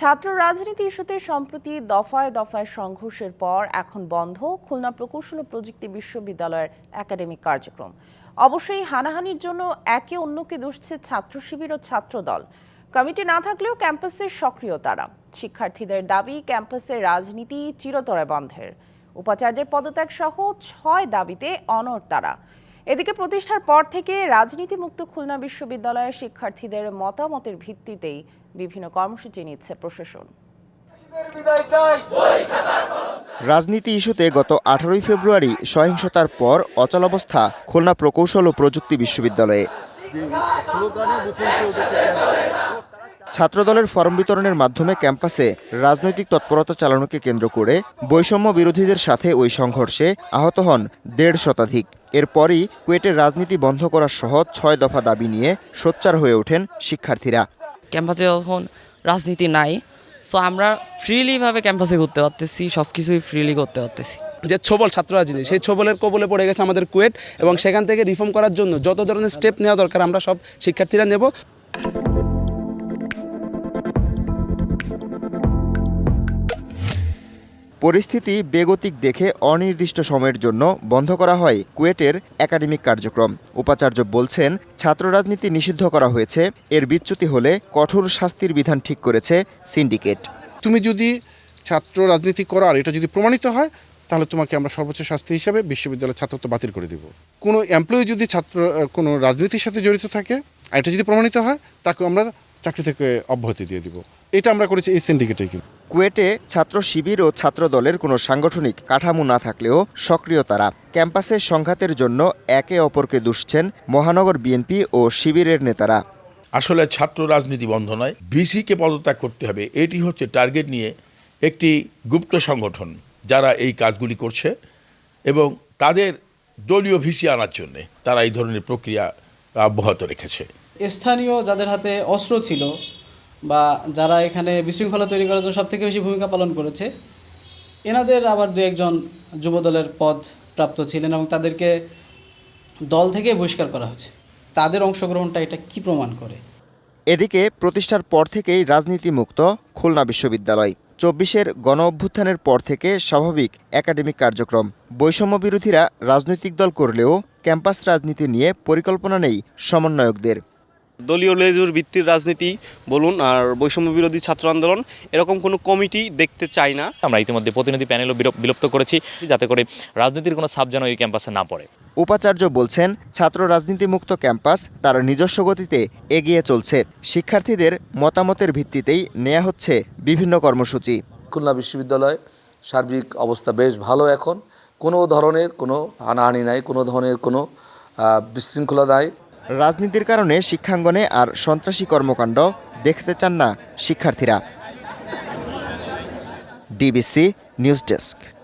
ছাত্র রাজনীতি ইস্যুতে সম্প্রতি দফায় দফায় সংঘর্ষের পর এখন বন্ধ খুলনা প্রকৌশল ও প্রযুক্তি বিশ্ববিদ্যালয়ের একাডেমিক কার্যক্রম। অবশ্যই হানাহানির জন্য একে অন্যকে দুষছে ছাত্র শিবির ও ছাত্রদল কমিটি না থাকলেও ক্যাম্পাসের সক্রিয় তারা। শিক্ষার্থীদের দাবি ক্যাম্পাসের রাজনীতি চিরতরে বন্ধের। উপাচার্যের পদত্যাগ সহ ছয় দাবিতে অনড় তারা। এদিকে প্রতিষ্ঠার পর থেকে রাজনীতিমুক্ত খুলনা বিশ্ববিদ্যালয়ের শিক্ষার্থীদের মতামতের ভিত্তিতেই বিভিন্ন কর্মসূচি নিচ্ছে প্রশাসন। রাজনীতি ইস্যুতে গত আঠারোই ফেব্রুয়ারি সহিংসতার পর অচলাবস্থা খুলনা প্রকৌশল ও প্রযুক্তি বিশ্ববিদ্যালয়ে। ছাত্রদলের ফর্ম বিতরণের মাধ্যমে ক্যাম্পাসে রাজনৈতিক তৎপরতা চালানোকে কেন্দ্র করে বৈষম্য বিরোধীদের সাথে ওই সংঘর্ষে আহত হন দেড় শতাধিক। এরপরই কুয়েটের রাজনীতি বন্ধ করার সহ ছয় দফা দাবি নিয়ে সোচ্চার হয়ে ওঠেন শিক্ষার্থীরা। ক্যাম্পাসে যখন রাজনীতি নাই। সো আমরা ফ্রিলিভাবে ক্যাম্পাসে ঘুরতে পারতেছি সব কিছুই ফ্রিলি করতে পারতেছি। যে ছবল ছাত্র রাজনীতি সেই ছবলের কবলে পড়ে গেছে আমাদের কুয়েট এবং সেখান থেকে রিফর্ম করার জন্য যত ধরনের স্টেপ নেওয়া দরকার আমরা সব শিক্ষার্থীরা নেব। পরিস্থিতি বেগতিক দেখে অনির্দিষ্ট সময়ের জন্য বন্ধ করা হয় কুয়েটের একাডেমিক কার্যক্রম। উপাচার্য বলছেন ছাত্র রাজনীতি নিষিদ্ধ করা হয়েছে, এর বিচ্যুতি হলে কঠোর শাস্তির বিধান ঠিক করেছে সিন্ডিকেট। তুমি যদি ছাত্র রাজনীতি করার এটা যদি প্রমাণিত হয়, তাহলে তোমাকে আমরা সর্বোচ্চ শাস্তি হিসাবে বিশ্ববিদ্যালয়ের ছাত্রত্ব বাতিল করে দিব। কোনো এমপ্লয়ি যদি ছাত্র কোনো রাজনীতির সাথে জড়িত থাকে এটা যদি প্রমাণিত হয়, তাকে আমরা চাকরি থেকে অব্যাহতি দিয়ে দিব। এটা আমরা করেছি এই সিন্ডিকেটে কিন্তু। কুয়েটে ছাত্র শিবির ও ছাত্র দলের কোনো সাংগঠনিক কাঠামো না থাকলেও সক্রিয় তারা। ক্যাম্পাসে সংঘাতের জন্য একে অপরকে দুষছেন মহানগর বিএনপি ও শিবিরের নেতারা। আসলে ছাত্র রাজনীতি বন্ধ নয় ভিসিকে পদত্যাগ করতে হবে। এটি হচ্ছে টার্গেট নিয়ে একটি গুপ্ত সংগঠন যারা এই কাজগুলি করছে এবং তাদের দলীয় ভিসি আনার জন্যে তারা এই ধরনের প্রক্রিয়া অব্যাহত রেখেছে। স্থানীয় যাদের হাতে অস্ত্র ছিল বা যারা এখানে বিশৃঙ্খলা তৈরি করার জন্য সবথেকে বেশি ভূমিকা পালন করেছে, এনাদের আবার দু একজন যুবদলের পদ প্রাপ্ত ছিলেন এবং তাদেরকে দল থেকে বহিষ্কার করা হয়েছে। তাদের অংশগ্রহণটা এটা কি প্রমাণ করে? এদিকে প্রতিষ্ঠার পর থেকেই রাজনীতিমুক্ত খুলনা বিশ্ববিদ্যালয়। চব্বিশের গণ অভ্যুত্থানের পর থেকে স্বাভাবিক একাডেমিক কার্যক্রম। বৈষম্য বিরোধীরা রাজনৈতিক দল করলেও ক্যাম্পাস রাজনীতি নিয়ে পরিকল্পনা নেই সমন্বয়কদের। দলীয় লেজুর ভিত্তির রাজনীতি বলুন আর বৈষম্য বিরোধী ছাত্র আন্দোলন এরকম কোনো কমিটি দেখতে চাই না। আমরা ইতিমধ্যে প্রতিনিধি প্যানেলও বিলুপ্ত করেছি যাতে করে রাজনীতির কোনো সাব যেন এই ক্যাম্পাসে না পড়ে। উপাচার্য বলছেন ছাত্র রাজনীতিমুক্ত ক্যাম্পাস তার নিজস্ব গতিতে এগিয়ে চলছে। শিক্ষার্থীদের মতামতের ভিত্তিতেই নেওয়া হচ্ছে বিভিন্ন কর্মসূচি। খুলনা বিশ্ববিদ্যালয় সার্বিক অবস্থা বেশ ভালো এখন। কোনো ধরনের কোনো হানাহানি নাই কোনো ধরনের কোনো বিশৃঙ্খলা নাই। রাজনীতির কারণে শিক্ষাঙ্গনে আর সন্ত্রাসী কর্মকাণ্ড দেখতে চান না শিক্ষার্থীরা। DBC news desk.